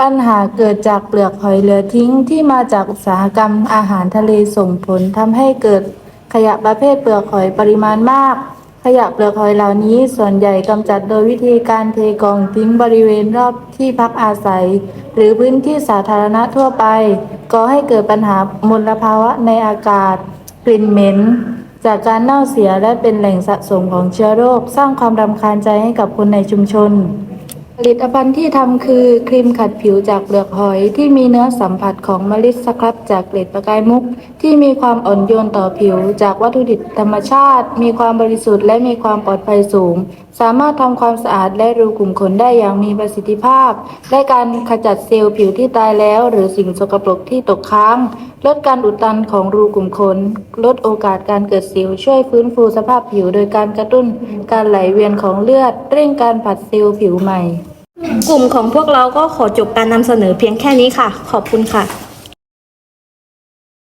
ปัญหาเกิดจากเปลือกหอยเหลือทิ้งที่มาจากอุตสาหกรรมอาหารทะเลส่งผลทำให้เกิดขยะประเภทเปลือกหอยปริมาณมาก ขยะเปลือกหอยเหล่านี้ส่วนใหญ่กำจัดโดยวิธีการเทกองทิ้งบริเวณรอบที่พักอาศัย หรือพื้นที่สาธารณะทั่วไปก่อให้เกิดปัญหามลภาวะในอากาศ กลิ่นเหม็น จากการเน่าเสียและเป็นแหล่งสะสมของเชื้อโรค สร้างความรำคาญใจให้กับคนในชุมชน ผลิตภัณฑ์ที่ทำคือครีมขัดผิวจากเปลือกหอยที่มีเนื้อสัมผัสของเมล็ดสครับจากเกล็ดประกายมุก ที่มีความอ่อนโยนต่อผิวจากวัตถุดิบธรรมชาติ มีความบริสุทธิ์และมีความปลอดภัยสูง สามารถทำความสะอาดและรูขุมขนได้อย่างมีประสิทธิภาพ และการขจัดเซลล์ผิวที่ตายแล้ว หรือสิ่งสกปรกที่ตกค้าง ลดการอุดตันของรูขุมขน ลดโอกาสการเกิดสิว ช่วยฟื้นฟูสภาพผิว โดยการกระตุ้นการไหลเวียนของเลือด เร่งการผัดเซลล์ผิวใหม่ กลุ่มของพวกเราก็ขอจบการนำเสนอเพียงแค่นี้ค่ะ ขอบคุณค่ะ